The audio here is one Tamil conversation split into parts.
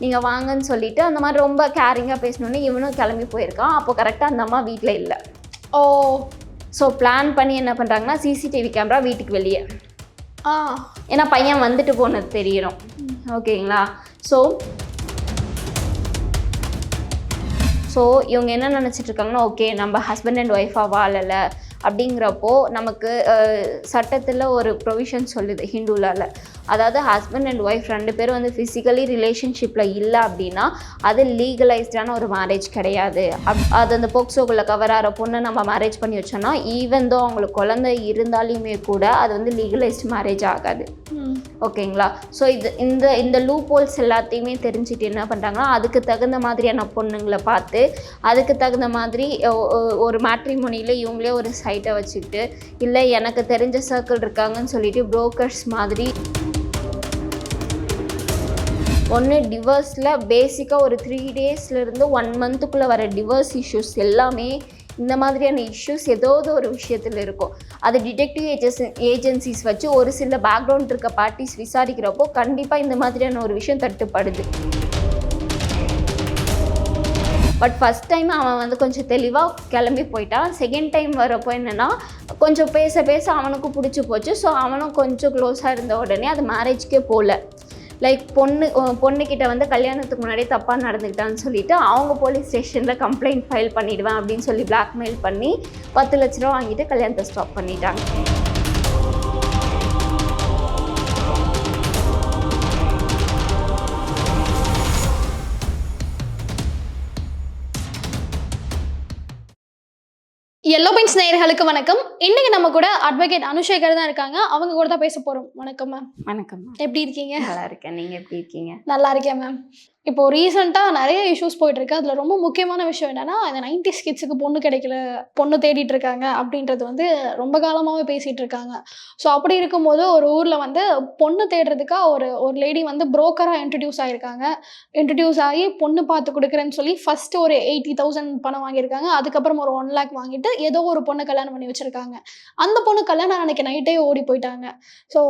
நீங்கள் வாங்கன்னு சொல்லிட்டு அந்த மாதிரி ரொம்ப கேரிங்காக பேசணுன்னே இவனும் கிளம்பி போயிருக்கான். அப்போ கரெக்டாக அந்த அம்மா வீட்டில் இல்லை. ஓ. ஸோ பிளான் பண்ணி என்ன பண்ணுறாங்கன்னா சிசிடிவி கேமரா வீட்டுக்கு வெளியே. ஆ. ஏன்னா பையன் வந்துட்டு போனது தெரியணும் ஓகேங்களா? ஸோ ஸோ இவங்க என்ன நினச்சிட்டு இருக்காங்கன்னா ஓகே நம்ம ஹஸ்பண்ட் அண்ட் ஒய்ஃபாக வாழலை. அப்படிங்கிறப்போ நமக்கு சட்டத்தில் ஒரு ப்ரொவிஷன் சொல்லுது ஹிந்துலால. அதாவது ஹஸ்பண்ட் அண்ட் ஒய்ஃப் ரெண்டு பேரும் வந்து ஃபிசிக்கலி ரிலேஷன்ஷிப்பில் இல்லை அப்படின்னா அது லீகலைஸ்டான ஒரு மேரேஜ் கிடையாது. அப் அது அந்த போக்சோக்குள்ளே கவர் ஆகிற பொண்ணை நம்ம மேரேஜ் பண்ணி வச்சோன்னா ஈவன் தோ அவங்களுக்கு குழந்தை இருந்தாலுமே கூட அது வந்து லீகலைஸ்ட் மேரேஜ் ஆகாது. ஓகேங்களா? ஸோ இது இந்த இந்த லூப் ஹோல்ஸ் எல்லாத்தையுமே தெரிஞ்சுட்டு என்ன பண்ணுறாங்கன்னா அதுக்கு தகுந்த மாதிரியான பொண்ணுங்களை பார்த்து அதுக்கு தகுந்த மாதிரி ஒரு மேட்ரிமோனியில் இவங்களே ஒரு சைட்டை வச்சுக்கிட்டு இல்லை எனக்கு தெரிஞ்ச சர்க்கிள் இருக்காங்கன்னு சொல்லிட்டு புரோக்கர்ஸ் மாதிரி ஒன்று டிவர்ஸில் பேசிக்காக ஒரு த்ரீ டேஸ்லேருந்து ஒன் மந்த்துக்குள்ளே வர டிவர்ஸ் இஷ்யூஸ் எல்லாமே இந்த மாதிரியான இஷ்யூஸ் ஏதாவது ஒரு விஷயத்தில் இருக்கும். அது டிடெக்டிவ் ஏஜென்ஸ் ஏஜென்சிஸ் வச்சு ஒரு சில பேக்ரவுண்ட் இருக்க பார்ட்டிஸ் விசாரிக்கிறப்போ கண்டிப்பாக இந்த மாதிரியான ஒரு விஷயம் தட்டுப்படுது. பட் ஃபஸ்ட் டைம் அவன் வந்து கொஞ்சம் தெளிவாக கிளம்பி போயிட்டான். செகண்ட் டைம் வரப்போ என்னென்னா கொஞ்சம் பேச பேச அவனுக்கும் பிடிச்சி போச்சு. ஸோ அவனும் கொஞ்சம் க்ளோஸாக இருந்த உடனே அது மேரேஜ்க்கே போகல லைக் பொண்ணு பொண்ணுக்கிட்ட வந்து கல்யாணத்துக்கு முன்னாடி தப்பாக நடந்துக்கிட்டான்னு சொல்லிட்டு அவங்க போலீஸ் ஸ்டேஷனில் கம்ப்ளைண்ட் ஃபைல் பண்ணிவிடுவேன் அப்படின்னு சொல்லி பிளாக்மெயில் பண்ணி பத்து லட்ச ரூபா வாங்கிட்டு கல்யாணத்தை ஸ்டாப் பண்ணிட்டாங்க. எல்லோ பெயின்ஸ் நேயர்களுக்கு வணக்கம். இன்னைக்கு நம்ம கூட அட்வொகேட் அனுஷேகர் தான் இருக்காங்க. அவங்க கூட தான் பேச போறோம். வணக்கம் மேம் வணக்கம் எப்படி இருக்கீங்க? நல்லா இருக்கேன். நீங்கள் எப்படி இருக்கீங்க? நல்லா இருக்கேன் மேம் இப்போ ரீசெண்டாக நிறைய இஷ்யூஸ் போயிட்டுருக்கு. அதில் ரொம்ப முக்கியமான விஷயம் என்னென்னா இந்த நைன்டி கிட்ஸுக்கு பொண்ணு கிடைக்கல பொண்ணு தேடிட்டு இருக்காங்க அப்படின்றது வந்து ரொம்ப காலமாகவே பேசிகிட்டு இருக்காங்க. ஸோ அப்படி இருக்கும்போது ஒரு ஊரில் வந்து பொண்ணு தேடுறதுக்காக ஒரு ஒரு லேடி வந்து புரோக்கராக இன்ட்ரடியூஸ் ஆகிருக்காங்க இன்ட்ரடியூஸ் ஆகி பொண்ணு பார்த்து கொடுக்குறேன்னு சொல்லி ஃபஸ்ட்டு ஒரு எயிட்டி தௌசண்ட் பணம் வாங்கியிருக்காங்க. அதுக்கப்புறம் ஒரு ஒன் லேக் வாங்கிட்டு ஏதோ ஒரு பொண்ணு கல்யாணம் பண்ணி வச்சுருக்காங்க. அந்த பொண்ணு கல்யாணம் அன்னைக்கு நைட்டே ஓடி போயிட்டாங்க. ஸோ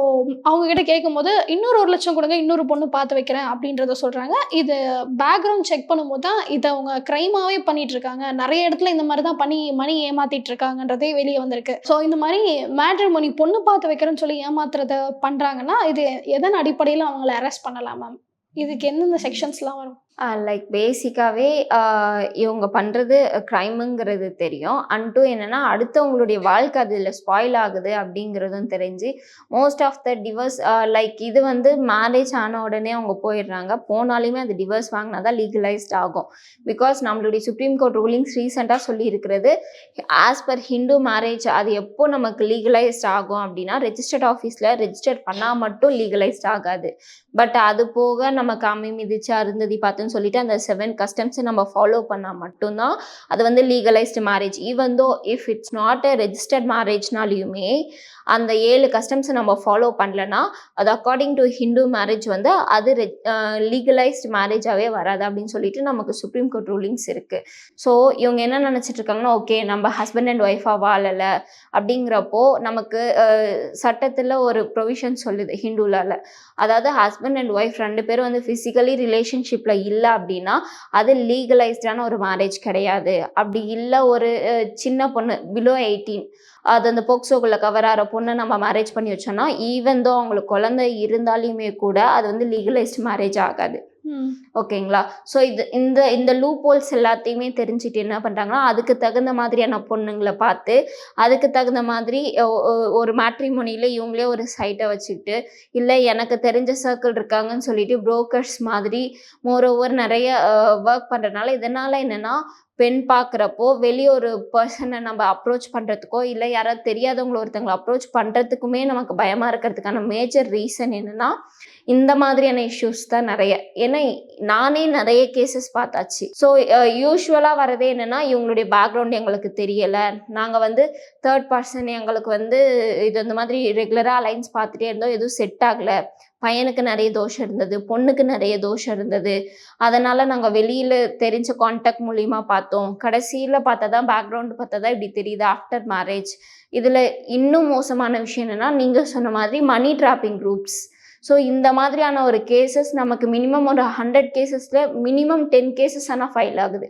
அவங்கக்கிட்ட கேட்கும்போது இன்னொரு ஒரு லட்சம் கொடுங்க இன்னொரு பொண்ணு பார்த்து வைக்கிறேன் அப்படின்றத சொல்கிறாங்க இது பேக்ரவுண்ட் செக் பண்ணும்போது தான் இதை அவங்க க்ரைமாகவே பண்ணிட்டு இருக்காங்க நிறைய இடத்துல இந்த மாதிரி தான் பண்ணி மணி ஏமாத்திட்டு இருக்காங்கன்றதே வெளியே வந்திருக்கு. ஸோ இந்த மாதிரி மேட்ரிமோனி பொண்ணு பார்த்து வைக்கிறேன்னு சொல்லி ஏமாத்துறத பண்றாங்கன்னா இது எதன் அடிப்படையில் அவங்கள அரெஸ்ட் பண்ணலாம் மேம் இதுக்கு எந்தெந்த செக்ஷன்ஸ்லாம் வரும்? லைக் பேசிக்காகவே இவங்க பண்ணுறது க்ரைமுங்கிறது தெரியும். அன்டூ என்னென்னா அடுத்தவங்களுடைய வாழ்க்கை அதில் ஸ்பாயில் ஆகுது அப்படிங்கிறதும் தெரிஞ்சு most of the divorce like இது வந்து மேரேஜ் ஆன உடனே அவங்க போயிடுறாங்க. போனாலுமே அது டிவர்ஸ் வாங்கினா தான் லீகலைஸ்ட் ஆகும். பிகாஸ் நம்மளுடைய சுப்ரீம் கோர்ட் ரூலிங்ஸ் ரீசெண்டாக சொல்லியிருக்கிறது ஆஸ் பர் ஹிந்து மேரேஜ் அது எப்போ நமக்கு லீகலைஸ்ட் ஆகும் அப்படின்னா ரெஜிஸ்டர்ட் ஆஃபீஸில் ரெஜிஸ்டர் பண்ணால் மட்டும் லீகலைஸ்ட் ஆகாது. பட் அது போக நமக்கு காமி இருந்தது பார்த்து பார்த்துன்னு சொல்லிட்டு அந்த செவன் கஸ்டம்ஸை நம்ம ஃபாலோ பண்ணால் மட்டும்தான் அது வந்து legalised marriage even though if it's not a registered மேரேஜ்னாலையுமே அந்த ஏழு கஸ்டம்ஸை நம்ம ஃபாலோ பண்ணலன்னா அது அக்கார்டிங் டு ஹிந்து மேரேஜ் வந்து அது லீகலைஸ்டு மேரேஜாகவே வராது அப்படின்னு சொல்லிட்டு நமக்கு சுப்ரீம் கோர்ட் ரூலிங்ஸ் இருக்குது ஸோ இவங்க என்ன நினச்சிட்டு இருக்காங்கன்னா ஓகே நம்ம ஹஸ்பண்ட் அண்ட் ஒய்ஃபாக வாழலை அப்படிங்கிறப்போ நமக்கு சட்டத்தில் ஒரு ப்ரொவிஷன் சொல்லுது ஹிந்துலால அதாவது ஹஸ்பண்ட் அண்ட் ஒய்ஃப் ரெண்டு பேரும் வந்து ஃபிசிக்கலி ரிலேஷன்ஷிப்பில் இல்லை அப்படின்னா அது லீகலைஸ்டான ஒரு மேரேஜ் கிடையாது. அப்படி இல்லை ஒரு சின்ன பொண்ணு பிலோ எயிட்டீன் அது அந்த போக்சோக்குள்ளே கவர் ஆகிற பொண்ணை நம்ம மேரேஜ் பண்ணி வச்சோன்னா ஈவன் தோ அவங்களுக்கு குழந்தை இருந்தாலுமே கூட அது வந்து லீகலைஸ்ட் மேரேஜ் ஆகாது. ஓகேங்களா? ஸோ இது இந்த இந்த லூப் ஹோல்ஸ் எல்லாத்தையுமே தெரிஞ்சுட்டு என்ன பண்ணுறாங்கன்னா அதுக்கு தகுந்த மாதிரியான பொண்ணுங்களை பார்த்து அதுக்கு தகுந்த மாதிரி ஒரு மேட்ரிமோனியில் இவங்களே ஒரு சைட்டை வச்சுக்கிட்டு இல்லை எனக்கு தெரிஞ்ச சர்க்கிள் இருக்காங்கன்னு சொல்லிட்டு புரோக்கர்ஸ் மாதிரி மோரோவர் நிறைய ஒர்க் பண்ணுறதுனால இதனால் என்னென்னா பெண் பார்க்குறப்போ வெளியே ஒரு பர்சனை நம்ம அப்ரோச் பண்ணுறதுக்கோ இல்லை யாராவது தெரியாதவங்கள ஒருத்தங்களை அப்ரோச் பண்ணுறதுக்குமே நமக்கு பயமாக இருக்கிறதுக்கான மேஜர் ரீசன் என்னென்னா இந்த மாதிரியான இஷ்யூஸ் தான் நிறைய. ஏன்னா நானே நிறைய கேசஸ் பார்த்தாச்சு. ஸோ யூஸ்வலாக வரதே என்னென்னா இவங்களுடைய பேக்ரவுண்ட் எங்களுக்கு தெரியலை. நாங்கள் வந்து தேர்ட் பர்சன் எங்களுக்கு வந்து இது இந்த மாதிரி ரெகுலராக அலைன்ஸ் பார்த்துட்டே இருந்தோம். எதுவும் செட் ஆகலை. பையனுக்கு நிறைய தோஷம் இருந்தது பொண்ணுக்கு நிறைய தோஷம் இருந்தது. அதனால் நாங்கள் வெளியில் தெரிஞ்ச கான்டாக்ட் மூலிமா பார்த்தோம். கடைசியில் பார்த்தா தான் பேக்ரவுண்டு பார்த்தா தான் இப்படி தெரியுது ஆஃப்டர் மேரேஜ் இதில் இன்னும் மோசமான விஷயம் என்னென்னா நீங்கள் சொன்ன மாதிரி மணி ட்ராப்பிங் குரூப்ஸ் ஸோ இந்த மாதிரியான ஒரு கேசஸ் நமக்கு மினிமம் ஒரு ஹண்ட்ரட் கேசஸில் மினிமம் டென் கேசஸ் ஆனால் ஃபைல் ஆகுது.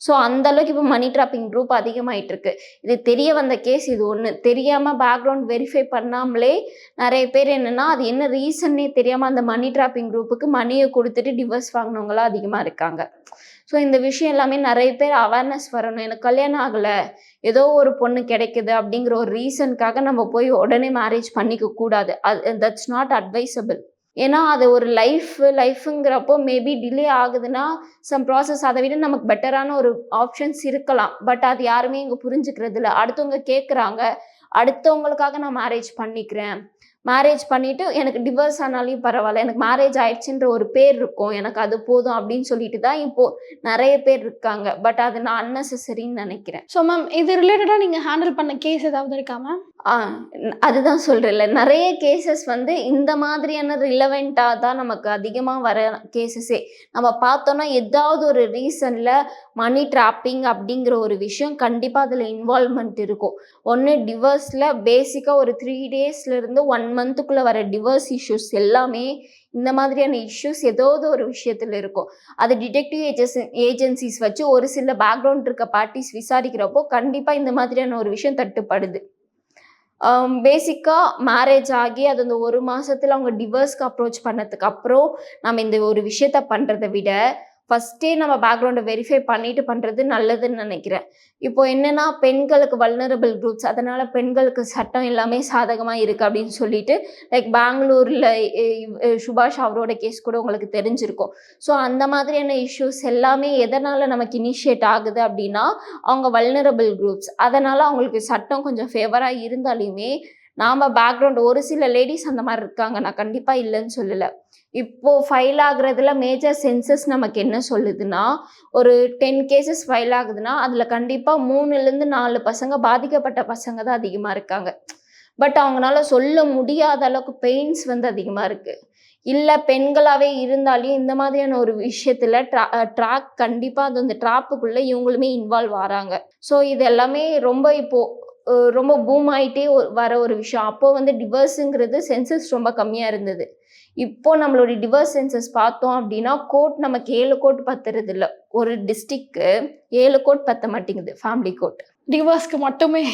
ஸோ அந்த அளவுக்கு இப்போ மணி ட்ராப்பிங் குரூப் அதிகமாயிட்டு இருக்கு இது தெரிய வந்த கேஸ் இது ஒன்று தெரியாமல் பேக்ரவுண்ட் வெரிஃபை பண்ணாமலே நிறைய பேர் என்னன்னா அது என்ன ரீசன்னே தெரியாமல் அந்த மணி ட்ராப்பிங் குரூப்புக்கு மணியை கொடுத்துட்டு டிவர்ஸ் வாங்கினவங்களாம் அதிகமாக இருக்காங்க. ஸோ இந்த விஷயம் எல்லாமே நிறைய பேர் அவேர்னஸ் வரணும். எனக்கு கல்யாணம் ஆகலை. ஏதோ ஒரு பொண்ணு கிடைக்குது அப்படிங்கிற ஒரு ரீசனுக்காக நம்ம போய் உடனே மேரேஜ் பண்ணிக்க கூடாது. அது தட்ஸ் நாட் அட்வைசபிள் ஏன்னா அது ஒரு லைஃப் லைஃபுங்கிறப்போ மேபி டிலே ஆகுதுன்னா சம் ப்ராசஸ் அதை விட நமக்கு பெட்டரான ஒரு ஆப்ஷன்ஸ் இருக்கலாம். பட் அது யாருமே இங்கே புரிஞ்சுக்கிறது இல்லை. அடுத்தவங்க கேட்குறாங்க அடுத்தவங்களுக்காக நான் மேரேஜ் பண்ணிக்கிறேன். மேரேஜ் பண்ணிவிட்டு எனக்கு டிவோர்ஸ் ஆனாலும் பரவாயில்ல. எனக்கு மேரேஜ் ஆயிடுச்சுன்ற ஒரு பேர் இருக்கும். எனக்கு அது போதும் அப்படின்னு சொல்லிட்டு தான் இப்போது நிறைய பேர் இருக்காங்க. பட் அது நான் அன்னெசரின்னு நினைக்கிறேன். ஸோ மேம் இது ரிலேட்டடாக நீங்கள் ஹேண்டில் பண்ண கேஸ் ஏதாவது இருக்கா மேம் அதுதான் சொல்கிறேன்ல நிறைய கேசஸ் வந்து இந்த மாதிரியான ரிலவெண்ட்டாக தான் நமக்கு அதிகமாக வர கேசஸே நம்ம பார்த்தோன்னா ஏதாவது ஒரு ரீசனில் மணி ட்ராப்பிங் அப்படிங்கிற ஒரு விஷயம் கண்டிப்பாக அதில் இன்வால்மெண்ட் இருக்கும். ஒன்று டிவர்ஸில் பேசிக்காக ஒரு த்ரீ டேஸ்லேருந்து ஒன் மந்த்துக்குள்ளே வர டிவர்ஸ் இஷ்யூஸ் எல்லாமே இந்த மாதிரியான இஷ்யூஸ் ஏதாவது ஒரு விஷயத்தில் இருக்கும். அது டிடெக்டிவ் ஏஜென்சி ஏஜென்சிஸ் வச்சு ஒரு சில பேக்ரவுண்ட் இருக்க பார்ட்டிஸ் விசாரிக்கிறப்போ கண்டிப்பாக இந்த மாதிரியான ஒரு விஷயம் தட்டுப்படுது. Um, பேசிக்காக மேரேஜ் ஆகி அது அந்த ஒரு மாதத்தில் அவங்க டிவோர்ஸ்க்கு அப்ரோச் பண்ணதுக்கு அப்புறம் நம்ம இந்த ஒரு விஷயத்த பண்ணுறதை விட ஃபஸ்ட்டே நம்ம பேக்ரவுண்டை வெரிஃபை பண்ணிட்டு பண்ணுறது நல்லதுன்னு நினைக்கிறேன். இப்போ என்னென்னா பெண்களுக்கு வல்னரபிள் குரூப்ஸ் அதனால் பெண்களுக்கு சட்டம் எல்லாமே சாதகமாக இருக்குது அப்படின்னு சொல்லிட்டு லைக் பெங்களூரில் சுபாஷ் அவரோட கேஸ் கூட உங்களுக்கு தெரிஞ்சிருக்கும். ஸோ அந்த மாதிரியான இஷ்யூஸ் எல்லாமே எதனால் நமக்கு இனிஷியேட் ஆகுது அப்படின்னா அவங்க வல்னரபிள் குரூப்ஸ் அதனால் அவங்களுக்கு சட்டம் கொஞ்சம் ஃபேவராக இருந்தாலுமே நாம் பேக்ரவுண்ட் ஒரு சில லேடிஸ் அந்த மாதிரி இருக்காங்க. நான் கண்டிப்பாக இல்லைன்னு சொல்லலை. இப்போ ஃபைல் ஆகுறதுல மேஜர் சென்சஸ் நமக்கு என்ன சொல்லுதுன்னா ஒரு டென் கேசஸ் ஃபைல் ஆகுதுன்னா அதில் கண்டிப்பாக மூணுலேருந்து நாலு பசங்க பாதிக்கப்பட்ட பசங்க தான் அதிகமாக இருக்காங்க. பட் அவங்களால சொல்ல முடியாத அளவுக்கு பெயின்ஸ் வந்து அதிகமாக இருக்குது இல்லை பெண்களாகவே இருந்தாலும் இந்த மாதிரியான ஒரு விஷயத்தில் ட்ரா ட்ராக் கண்டிப்பாக அது அந்த ட்ராப்புக்குள்ளே இவங்களுமே இன்வால்வ் ஆகிறாங்க ஸோ இது எல்லாமே ரொம்ப இப்போது ரொம்ப பூம் ஆயிட்டே வர ஒரு விஷயம். அப்போ வந்து டிவர்ஸுங்கிறது சென்சஸ் ரொம்ப கம்மியாக இருந்தது. இப்போ நம்மளுடைய டிவர்ஸ் சென்சஸ் பார்த்தோம் அப்படின்னா கோர்ட் நமக்கு ஏழு கோர்ட் பத்துறது இல்லை ஒரு டிஸ்ட்ரிக்க்கு ஏழு கோர்ட் பத்த மாட்டேங்குது ஃபேமிலி கோர்ட் டிவர்ஸ்க்கு மட்டுமே.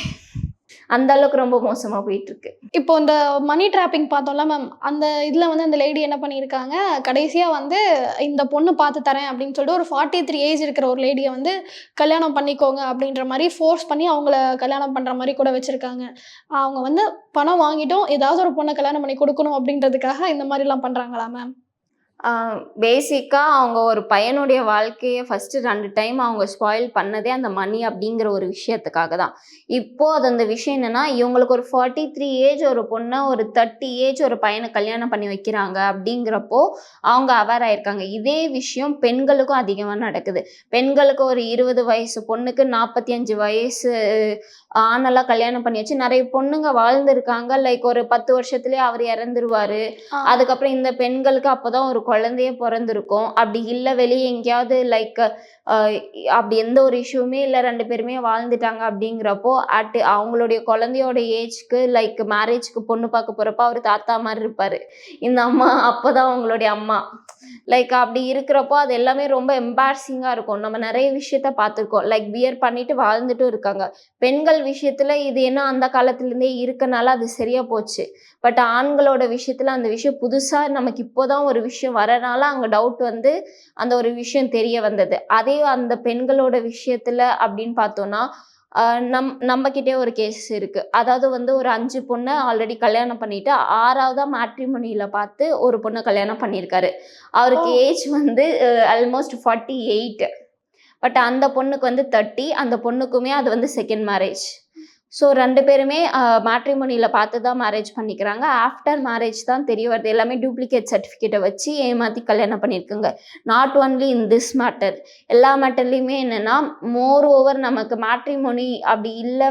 அந்த அளவுக்கு ரொம்ப மோசமாக போயிட்டு இருக்கு இப்போ இந்த மணி ட்ராப்பிங் பார்த்தோம்ல மேம் அந்த இதில் வந்து அந்த லேடி என்ன பண்ணியிருக்காங்க கடைசியாக வந்து இந்த பொண்ணு பார்த்து தரேன் அப்படின்னு சொல்லிட்டு ஒரு ஃபார்ட்டி த்ரீ ஏஜ் இருக்கிற ஒரு லேடியை வந்து கல்யாணம் பண்ணிக்கோங்க அப்படின்ற மாதிரி ஃபோர்ஸ் பண்ணி அவங்கள கல்யாணம் பண்ணுற மாதிரி கூட வச்சுருக்காங்க. அவங்க வந்து பணம் வாங்கிட்டோம் ஏதாவது ஒரு பொண்ணை கல்யாணம் பண்ணி கொடுக்கணும் அப்படின்றதுக்காக இந்த மாதிரிலாம் பண்ணுறாங்களா மேம் பேசிக்காக அவங்க ஒரு பையனுடைய வாழ்க்கையை ஃபஸ்ட்டு ரெண்டு டைம் அவங்க ஸ்பாயில் பண்ணதே அந்த மணி அப்படிங்கிற ஒரு விஷயத்துக்காக தான். இப்போது அது அந்த விஷயம் என்னென்னா இவங்களுக்கு ஒரு ஃபார்ட்டி த்ரீ ஏஜ் ஒரு பொண்ணை ஒரு தேர்ட்டி ஏஜ் ஒரு பையனை கல்யாணம் பண்ணி வைக்கிறாங்க அப்படிங்கிறப்போ அவங்க அவேர் ஆயிருக்காங்க. இதே விஷயம் பெண்களுக்கும் அதிகமாக நடக்குது. பெண்களுக்கு ஒரு இருபது வயசு பொண்ணுக்கு நாற்பத்தி அஞ்சு வயசு ஆணெல்லாம் கல்யாணம் பண்ணி வச்சு நிறைய பொண்ணுங்க வாழ்ந்திருக்காங்க. லைக் ஒரு பத்து வருஷத்துலேயே அவர் இறந்துருவாரு. அதுக்கப்புறம் இந்த பெண்களுக்கு அப்போதான் ஒரு குழந்தைய பிறந்திருக்கும். அப்படி இல்லை வெளியே எங்கேயாவது லைக் அப்படி எந்த ஒரு இஷ்யூமே இல்லை. ரெண்டு பேருமே வாழ்ந்துட்டாங்க அப்படிங்கிறப்போ அட் அவங்களுடைய குழந்தையோட ஏஜ்க்கு லைக் மேரேஜ்க்கு பொண்ணு பார்க்க போகிறப்ப அவர் தாத்தா மாதிரி இருப்பார். இந்த அம்மா அப்போதான் அவங்களுடைய அம்மா. லைக் அப்படி இருக்கிறப்போ அது எல்லாமே ரொம்ப எம்பாரசிங்காக இருக்கும். நம்ம நிறைய விஷயத்த பார்த்துருக்கோம். லைக் பியர் பண்ணிட்டு வாழ்ந்துட்டும் இருக்காங்க. பெண்கள் விஷயத்தில் இது என்ன அந்த காலத்துலேருந்தே இருக்கனால அது சரியாக போச்சு. பட் ஆண்களோட விஷயத்தில் அந்த விஷயம் புதுசாக நமக்கு இப்போதான் ஒரு விஷயம் வரனால அங்கே டவுட் வந்து அந்த ஒரு விஷயம் தெரிய வந்தது. அதே அந்த பெண்களோட விஷயத்தில் அப்படின்னு பார்த்தோன்னா நம் நம்மக்கிட்டே ஒரு கேஸ் இருக்குது அதாவது வந்து ஒரு அஞ்சு பொண்ணை ஆல்ரெடி கல்யாணம் பண்ணிட்டு ஆறாவதா மேட்ரிமோனியில் பார்த்து ஒரு பொண்ணை கல்யாணம் பண்ணியிருக்காரு. அவருக்கு. ஏஜ் வந்து ஆல்மோஸ்ட் ஃபார்ட்டி எயிட் பட் அந்த பொண்ணுக்கு வந்து தேர்ட்டி அந்த பொண்ணுக்குமே அது வந்து செகண்ட் மேரேஜ் ஸோ ரெண்டு பேருமே மேட்ரிமோனியில் பார்த்து தான் மேரேஜ் பண்ணிக்கிறாங்க. ஆஃப்டர் மேரேஜ் தான் தெரிய வருது. எல்லாமே டூப்ளிகேட் சர்டிஃபிகேட்டை வச்சு ஏமாற்றி கல்யாணம் பண்ணியிருக்குங்க. Not only in this matter எல்லா மேட்டர்லேயுமே என்னென்னா மோர் ஓவர் நமக்கு மேட்ரிமோனி அப்படி இல்லை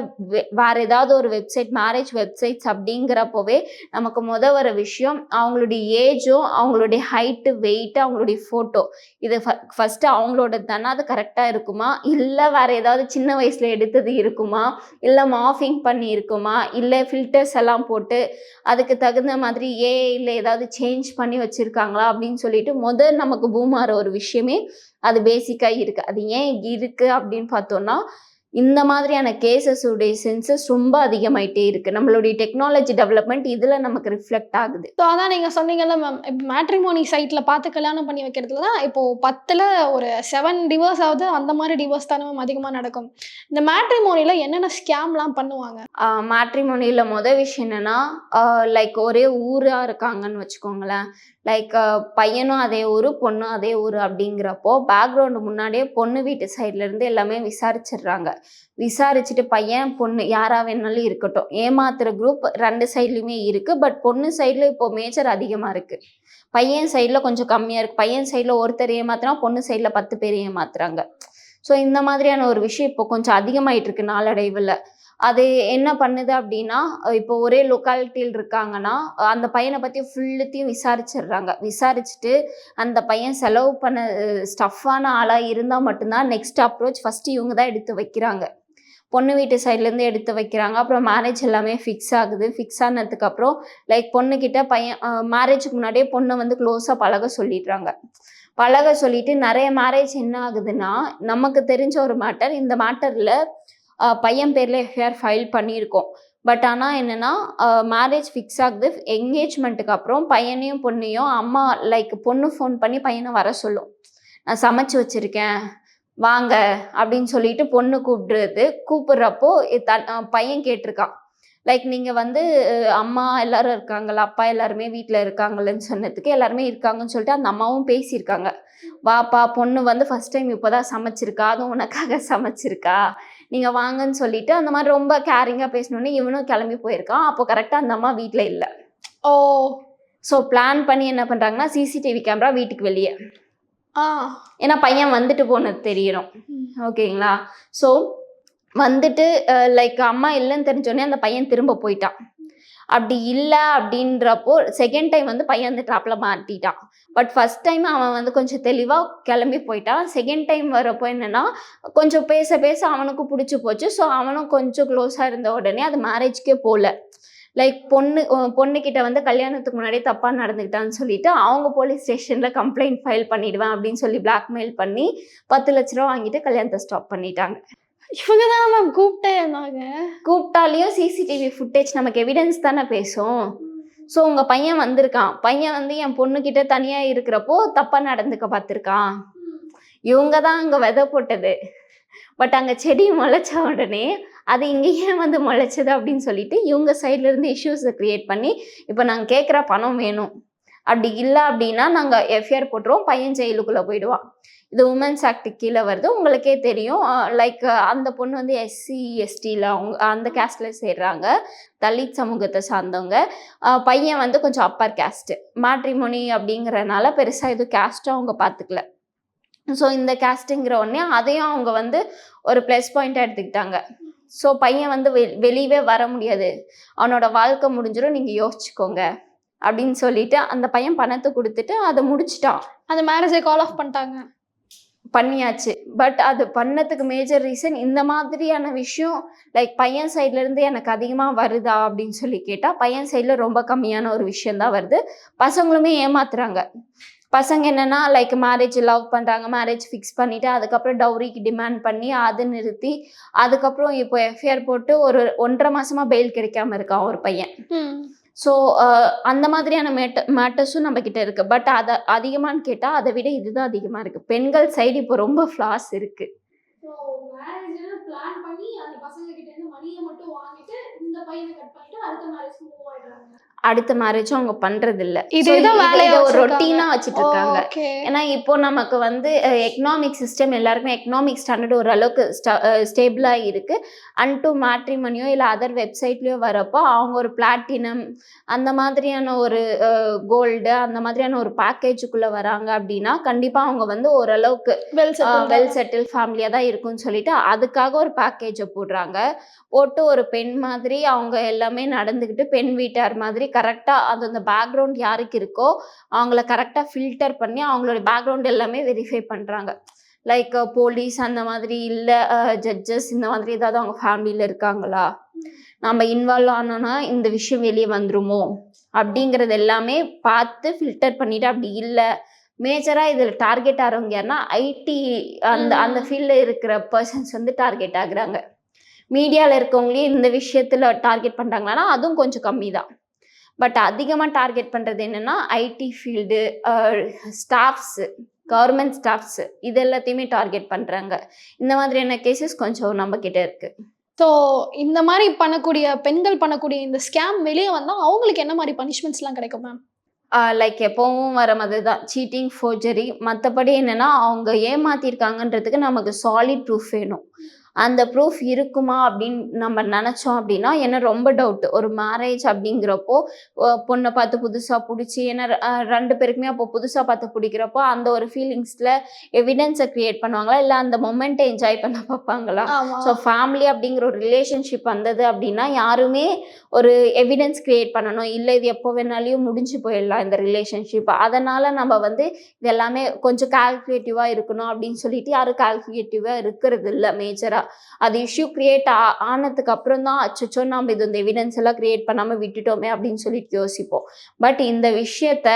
வேறு ஏதாவது ஒரு வெப்சைட் மேரேஜ் வெப்சைட்ஸ் அப்படிங்கிறப்போவே நமக்கு முத வர விஷயம் அவங்களுடைய ஏஜும் அவங்களுடைய ஹைட்டு வெயிட்டு அவங்களுடைய ஃபோட்டோ இது ஃபஸ்ட்டு அவங்களோட தானே? அது கரெக்டாக இருக்குமா? இல்லை வேறு ஏதாவது சின்ன வயசில் எடுத்தது இருக்குமா? இல்லை மா மாஃபிங் பண்ணியிருக்குமா? இல்லை ஃபில்டர்ஸ் எல்லாம் போட்டு அதுக்கு தகுந்த மாதிரி ஏ இல்லை ஏதாவது சேஞ்ச் பண்ணி வச்சுருக்காங்களா அப்படின்னு சொல்லிட்டு முதல் நமக்கு பூமாற ஒரு விஷயமே அது பேசிக்காக இருக்குது அது ஏன் இருக்குது அப்படின்னு பார்த்தோன்னா இந்த மாதிரியான கேசஸ் உடைய சென்சஸ் ரொம்ப அதிகமாயிட்டே இருக்கு. நம்மளுடைய டெக்னாலஜி டெவலப்மெண்ட் இதுல நமக்கு ரிஃப்ளெக்ட் ஆகுது. ஸோ அதான் நீங்கள் சொன்னீங்கல்ல மேம் இப்போ மேட்ரிமோனி சைட்டில் பார்த்து கல்யாணம் பண்ணி வைக்கிறதுல தான் இப்போது பத்தில் ஒரு செவன் டிவோர்ஸ் ஆகுது. அந்த மாதிரி டிவோர்ஸ் தானே மேம் அதிகமாக நடக்கும். இந்த மேட்ரிமோனியில் என்னென்ன ஸ்கேம்லாம் பண்ணுவாங்க? மேட்ரிமோனியில் மொதல் விஷயம் என்னன்னா லைக் ஒரே ஊராக இருக்காங்கன்னு வச்சுக்கோங்களேன். லைக் பையனும் அதே ஊர் பொண்ணும் அதே ஊர் அப்படிங்கிறப்போ பேக்ரவுண்டு முன்னாடியே பொண்ணு வீட்டு சைட்ல இருந்து எல்லாமே விசாரிச்சிடுறாங்க. விசாரிச்சுட்டு பையன் பொண்ணு யாரா வேணாலும் இருக்கட்டும். ஏமாத்துற குரூப் ரெண்டு சைட்லையுமே இருக்கு. பட் பொண்ணு சைடில் இப்போ மேஜர் அதிகமாக இருக்கு. பையன் சைடில் கொஞ்சம் கம்மியாக இருக்கு. பையன் சைடில் ஒருத்தர் ஏமாத்துனா பொண்ணு சைடில் பத்து பேர் ஏமாத்துறாங்க. ஸோ இந்த மாதிரியான ஒரு விஷயம் இப்போ கொஞ்சம் அதிகமாயிட்டு இருக்கு நாளடைவில். அது என்ன பண்ணுது அப்படின்னா இப்போ ஒரே லொக்காலிட்டியில் இருக்காங்கன்னா அந்த பையனை பற்றி ஃபுல்லுத்தையும் விசாரிச்சிடுறாங்க. விசாரிச்சுட்டு அந்த பையன் செலவு பண்ண ஸ்டஃப்பான ஆளாக இருந்தால் மட்டும்தான் நெக்ஸ்ட் அப்ரோச் ஃபஸ்ட்டு இவங்க தான் எடுத்து வைக்கிறாங்க. பொண்ணு வீட்டு சைட்லேருந்து எடுத்து வைக்கிறாங்க. அப்புறம் மேரேஜ் எல்லாமே ஃபிக்ஸ் ஆகுது. ஃபிக்ஸ் ஆனதுக்கப்புறம் லைக் பொண்ணுக்கிட்ட பையன் மேரேஜுக்கு முன்னாடியே பொண்ணை வந்து க்ளோஸாக பழக சொல்லிடுறாங்க. பழக சொல்லிட்டு நிறைய மேரேஜ் என்ன ஆகுதுன்னா நமக்கு தெரிஞ்ச ஒரு மேட்டர் இந்த மேட்டரில் பையன் பேரில் எஃப்ஐஆர் ஃபைல் பண்ணியிருக்கோம். பட் ஆனால் என்னென்னா மேரேஜ் ஃபிக்ஸ் ஆகுது. என்கேஜ்மெண்ட்டுக்கு அப்புறம் பையனையும் பொண்ணையும் அம்மா லைக் பொண்ணு ஃபோன் பண்ணி பையனை வர சொல்லும். நான் சமைச்சு வச்சுருக்கேன். வாங்க. அப்படின்னு சொல்லிட்டு பொண்ணு கூப்பிடுறது. கூப்பிடுறப்போ த பையன் கேட்டிருக்கான். லைக் நீங்கள் வந்து அம்மா எல்லாரும் இருக்காங்களா அப்பா எல்லாருமே வீட்டில் இருக்காங்களேன்னு சொன்னதுக்கு எல்லாருமே இருக்காங்கன்னு சொல்லிட்டு அந்த அம்மாவும் பேசியிருக்காங்க. வாப்பா பொண்ணு வந்து ஃபஸ்ட் டைம் இப்போ தான் சமைச்சிருக்கா? அதுவும் உனக்காக சமைச்சிருக்கா? நீங்கள் வாங்கன்னு சொல்லிட்டு அந்த மாதிரி ரொம்ப கேரிங்காக பேசினோன்னே இவனும் கிளம்பி போயிருக்கான். அப்போ கரெக்டாக அந்த அம்மா வீட்டில் இல்லை. ஓ. ஸோ பிளான் பண்ணி என்ன பண்ணுறாங்கன்னா சிசிடிவி கேமரா வீட்டுக்கு வெளியே. ஆ. ஏன்னா பையன் வந்துட்டு போனது தெரியணும். ஓகேங்களா? ஸோ வந்துட்டு லைக் அம்மா இல்லைன்னு தெரிஞ்சோடனே அந்த பையன் திரும்ப போயிட்டான். அப்படி இல்லை அப்படின்றப்போ செகண்ட் டைம் வந்து பையன் வந்து ட்ராப்பில் மாட்டிட்டான். பட் ஃபஸ்ட் டைம் அவன் வந்து கொஞ்சம் தெளிவாக கிளம்பி போயிட்டான். செகண்ட் டைம் வரப்போ என்னன்னா கொஞ்சம் பேச பேச அவனுக்கு பிடிச்சி போச்சு. ஸோ அவனும் கொஞ்சம் க்ளோஸாக இருந்த உடனே அது மேரேஜ்க்கே போகல லைக் பொண்ணு பொண்ணுக்கிட்ட வந்து கல்யாணத்துக்கு முன்னாடி தப்பாக நடந்துக்கிட்டான்னு சொல்லிட்டு அவங்க போலீஸ் ஸ்டேஷனில் கம்ப்ளைண்ட் ஃபைல் பண்ணிடுவேன் அப்படின்னு சொல்லி பிளாக்மெயில் பண்ணி பத்து லட்ச ரூபா வாங்கிட்டு கல்யாணத்தை ஸ்டாப் பண்ணிட்டாங்க. இவங்க தான் மேம் கூப்பிட்டே இருந்தாங்க கூப்பிட்டாலையும் சிசிடிவி ஃபுட்டேஜ் நமக்கு எவிடன்ஸ் தானே பேசும். ஸோ உங்கள் பையன் வந்திருக்கான். பையன் வந்து என் பொண்ணுக்கிட்ட தனியாக இருக்கிறப்போ தப்பாக நடந்துக்க பார்த்துருக்கான். இவங்க தான் அங்கே விதை போட்டது. பட் அங்கே செடி முளைச்ச உடனே அது இங்கே ஏன் வந்து முளைச்சது அப்படின்னு சொல்லிட்டு இவங்க சைட்லேருந்து இஷ்யூஸை க்ரியேட் பண்ணி இப்போ நாங்கள் கேட்குற பணம் வேணும். அப்படி இல்லை அப்படின்னா நாங்கள் எஃப்ஐஆர் போட்டுருவோம். பையன் ஜெயிலுக்குள்ளே போயிடுவான். இது உமன்ஸ் ஆக்ட் கீழே வருது. உங்களுக்கே தெரியும். லைக் அந்த பொண்ணு வந்து எஸ்சி எஸ்டியில் அவங்க அந்த கேஸ்டில் சேர்றாங்க. தலித் சமூகத்தை சார்ந்தவங்க. பையன் வந்து கொஞ்சம் அப்பர் கேஸ்ட்டு மேட்ரிமோனி அப்படிங்கிறனால பெருசாக எதுவும் கேஸ்ட்டும் அவங்க பார்த்துக்கல ஸோ இந்த கேஸ்ட்டுங்கிற உடனே அதையும் அவங்க வந்து ஒரு ப்ளஸ் பாயிண்ட்டாக எடுத்துக்கிட்டாங்க. ஸோ பையன் வந்து வெ வெளியவே வர முடியாது. அவனோட வாழ்க்கை முடிஞ்சிடும் நீங்கள் யோசிச்சுக்கோங்க. அப்படின்னு சொல்லிட்டு அந்த பையன் பணத்தை கொடுத்துட்டு அதை முடிச்சிட்டான். அந்த மேரேஜை கால் ஆஃப் பண்ணிட்டாங்க. பண்ணியாச்சு. பட் அது பண்ணதுக்கு மேஜர் ரீசன் இந்த மாதிரியான விஷயம் லைக் பையன் சைட்ல இருந்து எனக்கு அதிகமாக வருதா அப்படின்னு சொல்லி கேட்டால் பையன் சைடில் ரொம்ப கம்மியான ஒரு விஷயம் தான் வருது. பசங்களுமே ஏமாத்துறாங்க. பசங்க என்னன்னா லைக் மேரேஜ் லவ் பண்ணுறாங்க மேரேஜ் ஃபிக்ஸ் பண்ணிட்டு அதுக்கப்புறம் டவுரிக்கு டிமாண்ட் பண்ணி அதை நிறுத்தி அதுக்கப்புறம் இப்போ எஃப்ஐஆர் போட்டு ஒரு ஒன்றரை மாசமா பெயில் கிடைக்காம இருக்கான் ஒரு பையன். ஸோ uh, அந்த மாதிரியான மேட்ட மேட்டர்ஸும் நம்ம கிட்ட இருக்கு. பட் அதை அதிகமான்னு கேட்டால் அதை விட இதுதான் அதிகமாக இருக்கு. பெண்கள் சைடு இப்போ ரொம்ப ஃப்ளாஸ் இருக்கு. மணியை மட்டும் வாங்கிட்டு இந்த பையனை கட் பண்ணிட்டு அடுத்த மேரேஜ் மூவ் ஆயிடுறாங்க. அடுத்த மேரேஜும் அவங்க பண்றது இல்ல ஒரு. ரொட்டீனா வச்சுட்டு இருக்காங்க ஏன்னா இப்போ நமக்கு வந்து எக்கனாமிக் சிஸ்டம் எல்லாருக்குமே எக்கனாமிக் ஸ்டாண்டர்ட் ஓரளவுக்கு ஸ்டேபிளாக இருக்கு. அண்ட் டு மேட்ரிமனியோ இல்லை அதர் வெப்சைட்லேயோ வரப்போ அவங்க ஒரு பிளாட்டினம் அந்த மாதிரியான ஒரு கோல்டு அந்த மாதிரியான ஒரு பேக்கேஜுக்குள்ளே வராங்க அப்படின்னா கண்டிப்பாக அவங்க வந்து ஓரளவுக்கு வெல் வெல் செட்டில் ஃபேமிலியாக தான். இருக்கும்னு சொல்லிட்டு அதுக்காக ஒரு பேக்கேஜை போடுறாங்க. போட்டு ஒரு பெண் மாதிரி அவங்க எல்லாமே நடந்துக்கிட்டு பெண் வீட்டார் மாதிரி கரெக்டாக அது அந்த பேக்ரவுண்ட் யாருக்கு இருக்கோ அவங்கள கரெக்டாக ஃபில்டர் பண்ணி அவங்களோட பேக்ரவுண்ட் எல்லாமே வெரிஃபை பண்ணுறாங்க லைக் போலீஸ் அந்த மாதிரி இல்லை ஜட்ஜஸ் இந்த மாதிரி ஏதாவது அவங்க ஃபேமிலியில் இருக்காங்களா? நம்ம இன்வால்வ் ஆனோன்னா இந்த விஷயம் வெளியே வந்துருமோ? அப்படிங்கிறது எல்லாமே பார்த்து ஃபில்டர் பண்ணிட்டு அப்படி இல்லை. மேஜராக இதில் டார்கெட் ஆகிறவங்க யாருன்னா ஐடி அந்த. அந்த ஃபீல்டில் இருக்கிற பர்சன்ஸ் வந்து டார்கெட் ஆகுறாங்க. மீடியாவில் இருக்கவங்களே இந்த விஷயத்தில் டார்கெட் பண்ணுறாங்கன்னா அதுவும் கொஞ்சம் கம்மி தான் பட் அதிகமாக டார்கெட் பண்ணுறது என்னென்னா IT field staffs government staffs இது எல்லாத்தையுமே டார்கெட் பண்ணுறாங்க இந்த மாதிரியான கேசஸ் கொஞ்சம் நம்ம கிட்ட இருக்குது ஸோ இந்த மாதிரி பண்ணக்கூடிய பெண்கள் பண்ணக்கூடிய இந்த ஸ்கேம் வெளியே வந்தால் அவங்களுக்கு என்ன மாதிரி பனிஷ்மெண்ட்ஸ்லாம் கிடைக்கும் மேம் லைக் எப்பவும் வர மாதிரி தான் சீட்டிங் ஃபோர்ஜரி மற்றபடி என்னென்னா அவங்க ஏமாத்திருக்காங்கன்றதுக்கு நமக்கு சாலிட் ப்ரூஃப் வேணும். அந்த ப்ரூஃப் இருக்குமா அப்படின்னு நம்ம நினச்சோம் அப்படின்னா ஏன்னா ரொம்ப டவுட் ஒரு மேரேஜ் அப்படிங்கிறப்போ பொண்ணை பார்த்து புதுசாக பிடிச்சி ஏன்னா ரெண்டு பேருக்குமே அப்போ புதுசாக பார்த்து பிடிக்கிறப்போ அந்த ஒரு ஃபீலிங்ஸில் எவிடன்ஸை க்ரியேட் பண்ணுவாங்களா? இல்லை அந்த மொமெண்ட்டை என்ஜாய் பண்ண பார்ப்பாங்களா? ஸோ ஃபேமிலி அப்படிங்கிற ஒரு ரிலேஷன்ஷிப் வந்தது அப்படின்னா யாருமே ஒரு எவிடன்ஸ் கிரியேட் பண்ணணும். இல்லை இது எப்போ வேணாலையும் முடிஞ்சு போயிடலாம் இந்த ரிலேஷன்ஷிப் அதனால் நம்ம வந்து இது எல்லாமே கொஞ்சம் கால்குலேட்டிவாக இருக்கணும் அப்படின்னு சொல்லிட்டு யாரும் கால்குலேட்டிவாக இருக்கிறது இல்லை மேஜராக அது இஷ்யூ கிரியேட் ஆனதுக்கு அப்புறம் தான் அச்சச்சோ நம்ம இது இந்த எவிடன்ஸ் எல்லாம் கிரியேட் பண்ணாமல் விட்டுட்டோமே அப்படின்னு சொல்லிட்டு யோசிப்போம். பட் இந்த விஷயத்த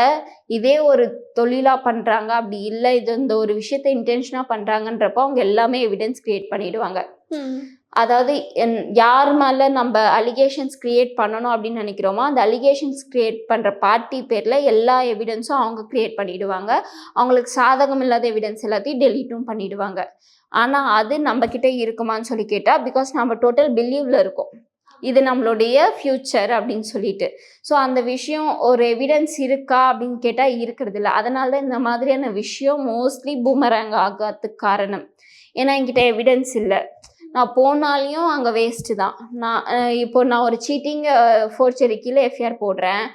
இதே ஒரு தொழிலாக பண்ணுறாங்க அப்படி இல்லை இது இந்த ஒரு விஷயத்த இன்டென்ஷனாக பண்ணுறாங்கன்றப்போ அவங்க எல்லாமே எவிடன்ஸ் கிரியேட் பண்ணிடுவாங்க. அதாவது யார் மேலே நம்ம அலிகேஷன்ஸ் கிரியேட் பண்ணணும் அப்படின்னு நினைக்கிறோமோ அந்த அலிகேஷன்ஸ் கிரியேட் பண்ணுற பார்ட்டி பேரில் எல்லா எவிடன்ஸும் அவங்க கிரியேட் பண்ணிடுவாங்க. அவங்களுக்கு சாதகம் இல்லாத எவிடன்ஸ் எல்லாத்தையும் டெலீட்டும் பண்ணிடுவாங்க. ஆனால் அது நம்மக்கிட்ட இருக்குமான்னு சொல்லி கேட்டால் பிகாஸ் நம்ம டோட்டல் பிலீவில் இருக்கோம். இது நம்மளுடைய ஃப்யூச்சர் அப்படின்னு சொல்லிட்டு. ஸோ அந்த விஷயம் ஒரு எவிடன்ஸ் இருக்கா அப்படின்னு கேட்டால் இருக்கிறது இல்லை. அதனால தான் இந்த மாதிரியான விஷயம் மோஸ்ட்லி பூமராங் ஆகாததுக்கு காரணம். ஏன்னா என்கிட்ட எவிடன்ஸ் இல்லை. நான் போனாலையும் அங்கே வேஸ்ட்டு தான். நான் இப்போ நான் ஒரு சீட்டிங் ஃபோர்ச்சரி கீழே எஃப்ஐஆர் போடுறேன்.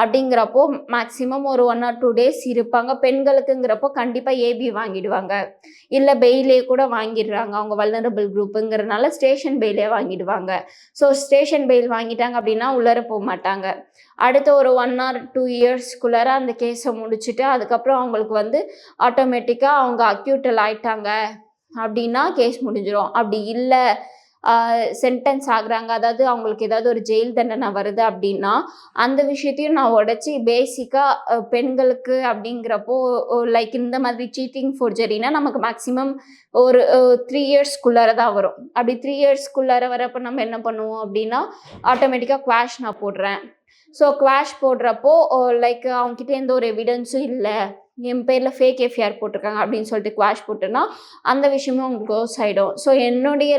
அப்படிங்கிறப்போ மேக்ஸிமம் ஒரு ஒன் ஆர் டூ டேஸ் இருப்பாங்க. பெண்களுக்குங்கிறப்போ கண்டிப்பாக ஏபி வாங்கிடுவாங்க. இல்லை பெயிலே கூட வாங்கிடுறாங்க. அவங்க வல்னரபிள் குரூப்புங்கிறனால ஸ்டேஷன் பெயிலே வாங்கிடுவாங்க. ஸோ ஸ்டேஷன் பெயில் வாங்கிட்டாங்க அப்படின்னா உள்ளர போக மாட்டாங்க. அடுத்த ஒரு ஒன் ஆர் டூ இயர்ஸ்க்குள்ளார அந்த கேஸை முடிச்சுட்டு அதுக்கப்புறம் அவங்களுக்கு வந்து ஆட்டோமேட்டிக்காக அவங்க அக்யூட்டல் ஆயிட்டாங்க அப்படின்னா கேஸ் முடிஞ்சிடும் அப்படி இல்லை சென்டென்ஸ் ஆகுறாங்க. அதாவது அவங்களுக்கு ஏதாவது ஒரு ஜெயில் தண்டனை வருது அப்படின்னா அந்த விஷயத்தையும் நான் உடச்சி பேசிக்காக பெண்களுக்கு அப்படிங்கிறப்போ லைக் இந்த மாதிரி சீட்டிங் ஃபோர்ஜரினா நமக்கு மேக்ஸிமம் ஒரு த்ரீ இயர்ஸ்க்குள்ளார தான் வரும். அப்படி த்ரீ இயர்ஸ்க்குள்ளார வரப்போ நம்ம என்ன பண்ணுவோம் அப்படின்னா ஆட்டோமேட்டிக்காக குவாஷ் நான் போடுறேன். ஸோ குவாஷ் போடுறப்போ லைக் அவங்ககிட்ட எந்த ஒரு எவிடன்ஸும் இல்லை. என் பேரில் ஃபேக் எஃப்ஐஆர் போட்டிருக்காங்க அப்படின்னு சொல்லிட்டு குவாஷ் போட்டுன்னா அந்த விஷயமும் உங்களுக்கு க்ளோஸ் ஆகிடும் ஸோ என்னுடைய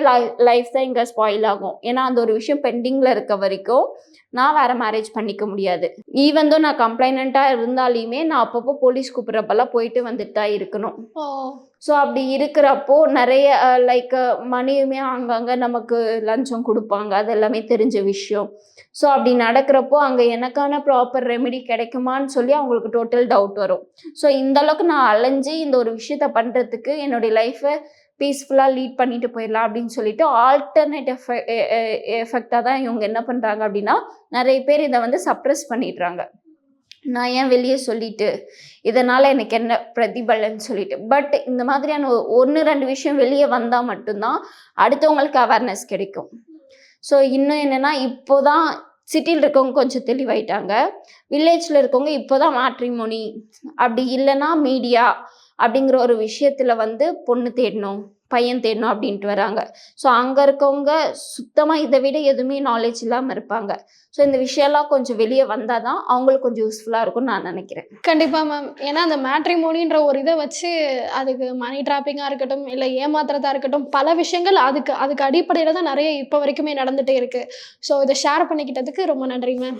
லைஃப் தான் இங்கே ஸ்பாயில் ஆகும். ஏன்னா அந்த ஒரு விஷயம் பெண்டிங்கில் இருக்க வரைக்கும் நான் வேறு மேரேஜ் பண்ணிக்க முடியாது. ஈவன் தோ நான் கம்ப்ளைனண்ட்டாக இருந்தாலுமே நான் அப்பப்போ போலீஸ் கூப்பிட்றப்பெல்லாம் போயிட்டு வந்துட்டு தான் இருக்கணும். ஸோ அப்படி இருக்கிறப்போ நிறைய லைக் மணியுமே அங்கங்கே நமக்கு லஞ்சம் கொடுப்பாங்க. அது எல்லாமே தெரிஞ்ச விஷயம். ஸோ அப்படி நடக்கிறப்போ அங்கே எனக்கான ப்ராப்பர் ரெமெடி கிடைக்குமான்னு சொல்லி அவங்களுக்கு டோட்டல் டவுட் வரும். ஸோ இந்த அளவுக்கு நான் அலைஞ்சு இந்த ஒரு விஷயத்த பண்ணுறதுக்கு என்னுடைய லைஃப்பை பீஸ்ஃபுல்லாக லீட் பண்ணிட்டு போயிடலாம் அப்படின்னு சொல்லிட்டு ஆல்டர்னேட் எஃபெக்ட் எஃபெக்டாக தான் இவங்க என்ன பண்ணுறாங்க அப்படின்னா நிறைய பேர் இதை வந்து சப்ரஸ் பண்ணிடுறாங்க. நான் ஏன் வெளியே சொல்லிட்டு இதனால் எனக்கு என்ன பிரதிபலன்னு சொல்லிட்டு. பட் இந்த மாதிரியான ஒன்று ரெண்டு விஷயம் வெளியே வந்தால் மட்டும்தான் அடுத்தவங்களுக்கு அவேர்னஸ் கிடைக்கும். ஸோ இன்னும் என்னென்னா இப்போ தான் சிட்டியில் இருக்கவங்க கொஞ்சம் தெளிவாயிட்டாங்க. வில்லேஜில் இருக்கவங்க இப்போ தான் மேட்ரிமோனி. அப்படி இல்லைன்னா மீடியா அப்படிங்கிற ஒரு விஷயத்தில் வந்து பொண்ணு தேடணும் பையன் தேடணும் அப்படின்ட்டு வராங்க. ஸோ அங்கே இருக்கவங்க சுத்தமாக இதை விட எதுவுமே நாலேஜ் இல்லாமல் இருப்பாங்க. ஸோ இந்த விஷயம்லாம் கொஞ்சம் வெளியே வந்தால் தான் அவங்களுக்கு கொஞ்சம் யூஸ்ஃபுல்லாக இருக்கும்னு நான் நினைக்கிறேன். கண்டிப்பா மேம் ஏன்னா அந்த மேட்ரிமோனின்ற ஒரு இதை வச்சு அதுக்கு மணி டிராப்பிங்காக இருக்கட்டும் இல்லை ஏமாத்துறதா இருக்கட்டும் பல விஷயங்கள் அதுக்கு அதுக்கு அடிப்படையில் தான் நிறைய இப்போ வரைக்குமே நடந்துட்டே இருக்கு. ஸோ இதை ஷேர் பண்ணிக்கிட்டதுக்கு ரொம்ப நன்றி மேம்